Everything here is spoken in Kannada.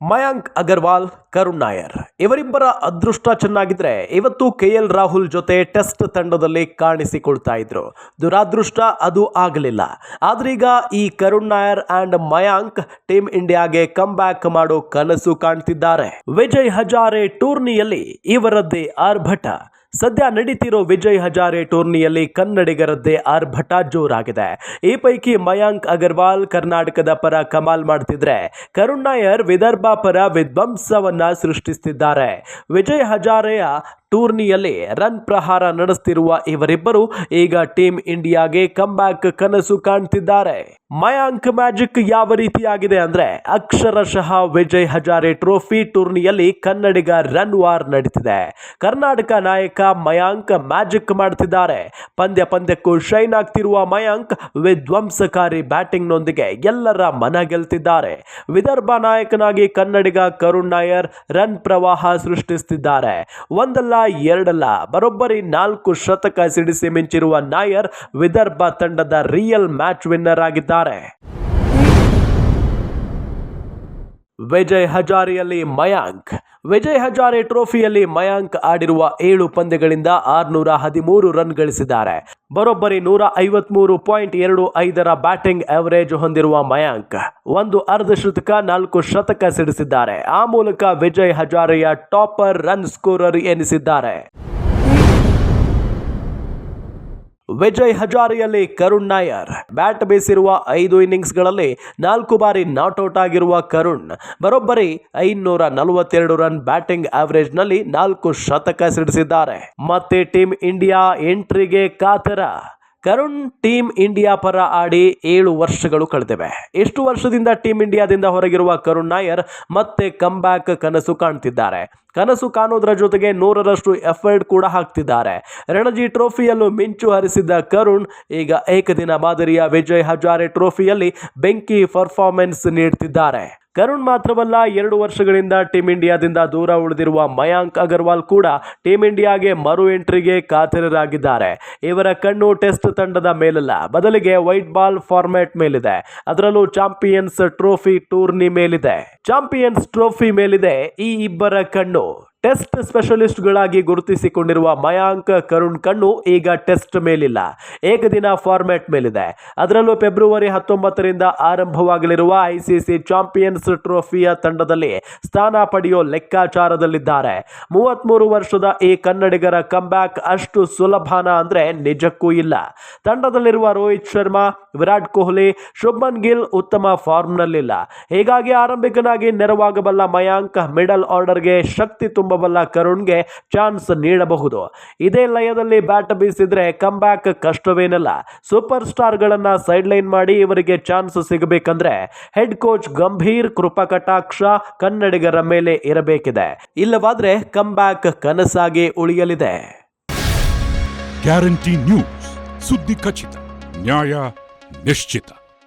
ಮಯಾಂಕ್ ಅಗರ್ವಾಲ್, ಕರುಣ್ ನಾಯರ್. ಇವರಿಬ್ಬರ ಅದೃಷ್ಟ ಚೆನ್ನಾಗಿದ್ರೆ ಇವತ್ತು ಕೆ ಎಲ್ ರಾಹುಲ್ ಜೊತೆ ಟೆಸ್ಟ್ ತಂಡದಲ್ಲಿ ಕಾಣಿಸಿಕೊಳ್ತಾ ಇದ್ರು. ದುರಾದೃಷ್ಟ ಅದು ಆಗಲಿಲ್ಲ. ಆದ್ರೀಗ ಈ ಕರುಣ್ ನಾಯರ್ ಅಂಡ್ ಮಯಾಂಕ್ ಟೀಮ್ ಇಂಡಿಯಾಗೆ ಕಮ್ ಬ್ಯಾಕ್ ಮಾಡೋ ಕನಸು ಕಾಣ್ತಿದ್ದಾರೆ. ವಿಜಯ್ ಹಜಾರೆ ಟೂರ್ನಿಯಲ್ಲಿ ಇವರದ್ದೇ ಆರ್ಭಟ. ಸದ್ಯ ನಡೀತಿರೋ ವಿಜಯ್ ಹಜಾರೆ ಟೂರ್ನಿಯಲ್ಲಿ ಕನ್ನಡಿಗರದ್ದೇ ಆರ್ಭಟ ಜೋರಾಗಿದೆ. ಈ ಪೈಕಿ ಮಯಾಂಕ್ ಅಗರ್ವಾಲ್ ಕರ್ನಾಟಕದ ಪರ ಕಮಾಲ್ ಮಾಡ್ತಿದ್ರೆ, ಕರುಣ್ ನಾಯರ್ ವಿದರ್ಭ ಪರ ವಿಧ್ವಂಸವನ್ನ ಸೃಷ್ಟಿಸುತ್ತಿದ್ದಾರೆ ವಿಜಯ್ ಹಜಾರೆಯ ಟೂರ್ನಿಯಲ್ಲಿ ರನ್ ಪ್ರಹಾರ ನಡೆಸ್ತಿರುವ ಇವರಿಬ್ಬರು ಈಗ ಟೀಮ್ ಇಂಡಿಯಾಗೆ ಕಂಬ್ಯಾಕ್ ಕನಸು ಕಾಣ್ತಿದ್ದಾರೆ. ಮಯಾಂಕ್ ಮ್ಯಾಜಿಕ್ ಯಾವ ರೀತಿಯಾಗಿದೆ ಅಂದ್ರೆ ಅಕ್ಷರಶಃ ವಿಜಯ್ ಹಜಾರೆ ಟ್ರೋಫಿ ಟೂರ್ನಿಯಲ್ಲಿ ಕನ್ನಡಿಗ ರನ್ ವಾರ್ ನಡೀತಿದೆ. ಕರ್ನಾಟಕ ನಾಯಕ ಮಯಾಂಕ್ ಮ್ಯಾಜಿಕ್ ಮಾಡ್ತಿದ್ದಾರೆ. ಪಂದ್ಯ ಪಂದ್ಯಕ್ಕೂ ಶೈನ್ ಆಗ್ತಿರುವ ಮಯಾಂಕ್ ವಿಧ್ವಂಸಕಾರಿ ಬ್ಯಾಟಿಂಗ್ನೊಂದಿಗೆ ಎಲ್ಲರ ಮನ ಗೆಲ್ತಿದ್ದಾರೆ. ವಿದರ್ಭ ನಾಯಕನಾಗಿ ಕನ್ನಡಿಗ ಕರುಣ್ ನಾಯರ್ ರನ್ ಪ್ರವಾಹ ಸೃಷ್ಟಿಸುತ್ತಿದ್ದಾರೆ ಒಂದಲ್ಲ ಎರಡಲ್ಲ ಬರೋಬ್ಬರಿ ನಾಲ್ಕು ಶತಕ ಸಿಡಿಸಿ ಮಿಂಚಿರುವ ನಾಯರ್ ವಿದರ್ಭ ತಂಡದ ರಿಯಲ್ ಮ್ಯಾಚ್ ವಿನ್ನರ್ ಆಗಿದ್ದಾರೆ. ವಿಜಯ್ ಹಜಾರಿಯಲ್ಲಿ ಮಯಾಂಕ್ ವಿಜಯ್ ಹಜಾರೆ ಟ್ರೋಫಿಯಲ್ಲಿ ಮಯಾಂಕ್ ಆಡಿರುವ ಏಳು ಪಂದ್ಯಗಳಿಂದ ಆರ್ನೂರ ಹದಿಮೂರು ರನ್ ಗಳಿಸಿದ್ದಾರೆ. ಬರೋಬ್ಬರಿ ನೂರ ಐವತ್ಮೂರು ಪಾಯಿಂಟ್ ಎರಡು ಐದರ ಬ್ಯಾಟಿಂಗ್ ಅವರೇಜ್ ಹೊಂದಿರುವ ಮಯಾಂಕ್ ಒಂದು ಅರ್ಧ ಶತಕ ನಾಲ್ಕು ಶತಕ ಸಿಡಿಸಿದ್ದಾರೆ. ಆ ಮೂಲಕ ವಿಜಯ್ ಹಜಾರೆಯ ಟಾಪರ್ ರನ್ ಸ್ಕೋರರ್ ಎನಿಸಿದ್ದಾರೆ. ವಿಜಯ್ ಹಜಾರಿಯಲ್ಲಿ ಕರುಣ್ ನಾಯರ್. ಬ್ಯಾಟ್ ಬೀಸಿರುವ ಐದು ಇನ್ನಿಂಗ್ಸ್ಗಳಲ್ಲಿ ನಾಲ್ಕು ಬಾರಿ ನಾಟ್ಔಟ್ ಆಗಿರುವ ಕರುಣ್. ಬರೋಬ್ಬರಿ ಐನೂರ ನಲವತ್ತೆರಡು ರನ್ ಬ್ಯಾಟಿಂಗ್ ಆವರೇಜ್ನಲ್ಲಿ ನಾಲ್ಕು ಶತಕ ಸಿಡಿಸಿದ್ದಾರೆ. ಮತ್ತೆ ಟೀಮ್ ಇಂಡಿಯಾ ಎಂಟ್ರಿಗೆ ಕಾತರ. ಕರುಣ್ ಟೀಮ್ ಇಂಡಿಯಾ ಪರ ಆಡಿ ಏಳು ವರ್ಷಗಳು ಕಳೆದಿವೆ. ಎಷ್ಟು ವರ್ಷದಿಂದ ಟೀಮ್ ಇಂಡಿಯಾದಿಂದ ಹೊರಗಿರುವ ಕರುಣ್ ನಾಯರ್ ಮತ್ತೆ ಬ್ಯಾಕ್ ಕನಸು ಕಾಣ್ತಿದ್ದಾರೆ. ಕನಸು ಕಾಣೋದ್ರ ಜೊತೆಗೆ ನೂರರಷ್ಟು ಎಫರ್ಟ್ ಕೂಡ ಹಾಕ್ತಿದ್ದಾರೆ. ರಣಜಿ ಟ್ರೋಫಿಯಲ್ಲೂ ಮಿಂಚು ಹರಿಸಿದ್ದ ಕರುಣ್ ಈಗ ಏಕದಿನ ಮಾದರಿಯ ವಿಜಯ್ ಹಜಾರೆ ಟ್ರೋಫಿಯಲ್ಲಿ ಬೆಂಕಿ ಪರ್ಫಾರ್ಮೆನ್ಸ್ ನೀಡ್ತಿದ್ದಾರೆ. ಕರುಣ್ ಮಾತ್ರವಲ್ಲ, ಎರಡು ವರ್ಷಗಳಿಂದ ಟೀಮ್ ಇಂಡಿಯಾದಿಂದ ದೂರ ಉಳಿದಿರುವ ಮಯಾಂಕ್ ಅಗರ್ವಾಲ್ ಕೂಡ ಟೀಮ್ ಇಂಡಿಯಾಗೆ ಮರು ಎಂಟ್ರಿಗೆ ಕಾತರರಾಗಿದ್ದಾರೆ. ಇವರ ಕಣ್ಣು ಟೆಸ್ಟ್ ತಂಡದ ಮೇಲಲ್ಲ, ಬದಲಿಗೆ ವೈಟ್ ಬಾಲ್ ಫಾರ್ಮ್ಯಾಟ್ ಮೇಲಿದೆ. ಅದರಲ್ಲೂ ಚಾಂಪಿಯನ್ಸ್ ಟ್ರೋಫಿ ಟೂರ್ನಿ ಮೇಲಿದೆ. ಚಾಂಪಿಯನ್ಸ್ ಟ್ರೋಫಿ ಮೇಲಿದೆ ಈ ಇಬ್ಬರ ಕಣ್ಣು. ಟೆಸ್ಟ್ ಸ್ಪೆಷಲಿಸ್ಟ್ಗಳಾಗಿ ಗುರುತಿಸಿಕೊಂಡಿರುವ ಮಯಾಂಕ್ ಕರುಣ್ ಕಣ್ಣು ಈಗ ಟೆಸ್ಟ್ ಮೇಲಿಲ್ಲ. ಏಕದಿನ ಫಾರ್ಮ್ಯಾಟ್ ಮೇಲಿದೆ. ಅದರಲ್ಲೂ ಫೆಬ್ರವರಿ ಹತ್ತೊಂಬತ್ತರಿಂದ ಆರಂಭವಾಗಲಿರುವ ಐಸಿಸಿ ಚಾಂಪಿಯನ್ಸ್ ಟ್ರೋಫಿಯ ತಂಡದಲ್ಲಿ ಸ್ಥಾನ ಪಡೆಯೋ ಲೆಕ್ಕಾಚಾರದಲ್ಲಿದ್ದಾರೆ. ಮೂವತ್ಮೂರು ವರ್ಷದ ಈ ಕನ್ನಡಿಗರ ಕಂಬ್ಯಾಕ್ ಅಷ್ಟು ಸುಲಭನ ಅಂದರೆ ನಿಜಕ್ಕೂ ಇಲ್ಲ. ತಂಡದಲ್ಲಿರುವ ರೋಹಿತ್ ಶರ್ಮಾ, ವಿರಾಟ್ ಕೊಹ್ಲಿ ಶುಭನ್ ಗಿಲ್ ಉತ್ತಮ ಫಾರ್ಮ್ನಲ್ಲಿಲ್ಲ. ಹೀಗಾಗಿ ಆರಂಭಿಕನಾಗಿ ನೆರವಾಗಬಲ್ಲ ಮಯಾಂಕ್ ಮಿಡಲ್ ಆರ್ಡರ್ಗೆ ಶಕ್ತಿ ತುಂಬಬಲ್ಲ ಕರುಣ್ಗೆ ಚಾನ್ಸ್ ನೀಡಬಹುದು. ಇದೇ ಲಯದಲ್ಲಿ ಬ್ಯಾಟ್ ಬೀಸಿದ್ರೆ ಬ್ಯಾಕ್ ಕಷ್ಟವೇನಲ್ಲ. ಸೂಪರ್ ಸ್ಟಾರ್ಗಳನ್ನು ಸೈಡ್ ಲೈನ್ ಮಾಡಿ ಇವರಿಗೆ ಚಾನ್ಸ್ ಸಿಗಬೇಕಂದ್ರೆ ಹೆಡ್ ಕೋಚ್ ಗಂಭೀರ್ ಕೃಪಾ ಕಟಾಕ್ಷ ಕನ್ನಡಿಗರ ಮೇಲೆ ಇರಬೇಕಿದೆ. ಇಲ್ಲವಾದ್ರೆ ಬ್ಯಾಕ್ ಕನಸಾಗಿ ಉಳಿಯಲಿದೆ. Guarantee news. ಸುದ್ದಿ ಖಚಿತ. ನ್ಯಾಯ ನಿಶ್ಚಿತ.